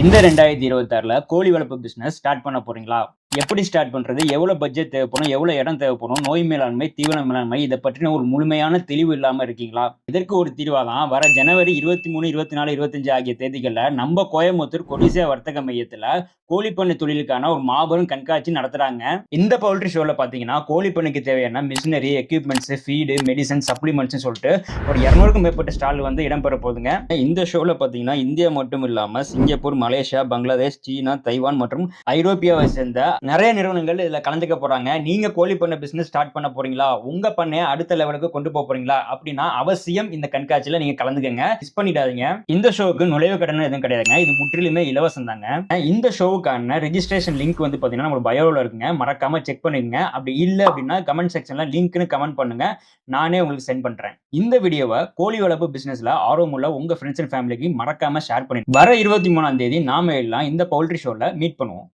இந்த ரெண்டாயிரத்தி இருபத்தாறுல கோழி வளர்ப்பு பிசினஸ் ஸ்டார்ட் பண்ண போறீங்களா? எப்படி ஸ்டார்ட் பண்ணுறது எவ்வளோ பட்ஜெட் தேவைப்படும் எவ்வளோ இடம் தேவைப்படும் நோய் மேலாண்மை தீவன மேலாண்மை இதை பற்றின ஒரு முழுமையான தெளிவு இல்லாமல் இருக்கீங்களா? இதற்கு ஒரு தீர்வாக தான் வர ஜனவரி இருபத்தி மூணு இருபத்தி நாலு இருபத்தஞ்சு ஆகிய தேதிகளில் நம்ம கோயம்புத்தூர் கொடிசியா வர்த்தக மையத்தில் கோழிப்பண்ணை தொழிலுக்கான ஒரு மாபெரும் கண்காட்சி நடத்துகிறாங்க இந்த பவுல்ட்ரி ஷோவில் பார்த்தீங்கன்னா கோழிப்பண்ணுக்கு தேவையான மிஷினரி எக்யூப்மெண்ட்ஸு ஃபீடு மெடிசன் சப்ளிமெண்ட்ஸ்னு சொல்லிட்டு ஒரு இரநூறுக்கும் மேற்பட்ட ஸ்டால் வந்து இடம்பெற போகுதுங்க. இந்த ஷோவில் பார்த்தீங்கன்னா இந்தியா மட்டும் இல்லாமல் Singapore Malaysia Bangladesh China Taiwan மற்றும் ஐரோப்பியாவை சேர்ந்த நிறைய நிறுவனங்கள் இதில் கலந்துக்க போகிறாங்க நீங்கள் கோழி பண்ண பிஸ்னஸ் ஸ்டார்ட் பண்ண போகிறீங்களா உங்கள் பண்ணைய அடுத்த லெவலுக்கு கொண்டு போக போகிறீங்களா அப்படின்னா அவசியம் இந்த கண்காட்சியில் நீங்கள் கலந்துக்கங்க. மிஸ் பண்ணிடாதீங்க. இந்த ஷோவுக்கு நுழைவு கட்டணம் எதுவும் கிடையாதுங்க. இது முற்றிலுமே இலவசம் தாங்க இந்த ஷோவுக்கான ரெஜிஸ்ட்ரேஷன் லிங்க் வந்து பார்த்தீங்கன்னா நம்ம பயோவில் இருக்குங்க. மறக்காம செக் பண்ணிடுங்க. அப்படி இல்லை அப்படின்னா கமெண்ட் செக்ஷனில் லிங்க்னு கமெண்ட் பண்ணுங்க. நானே உங்களுக்கு சென்ட் பண்ணுறேன் இந்த வீடியோவை கோழி வளர்ப்பு பிஸ்னஸில் ஆர்வமுள்ள உங்கள் ஃப்ரெண்ட்ஸ் அண்ட் ஃபேமிலிக்கு மறக்காம ஷேர் பண்ணி வர இருபத்தி மூணாம் தேதி நாம எல்லாம் இந்த பவுல்ட்ரி ஷோவில் மீட் பண்ணுவோம்.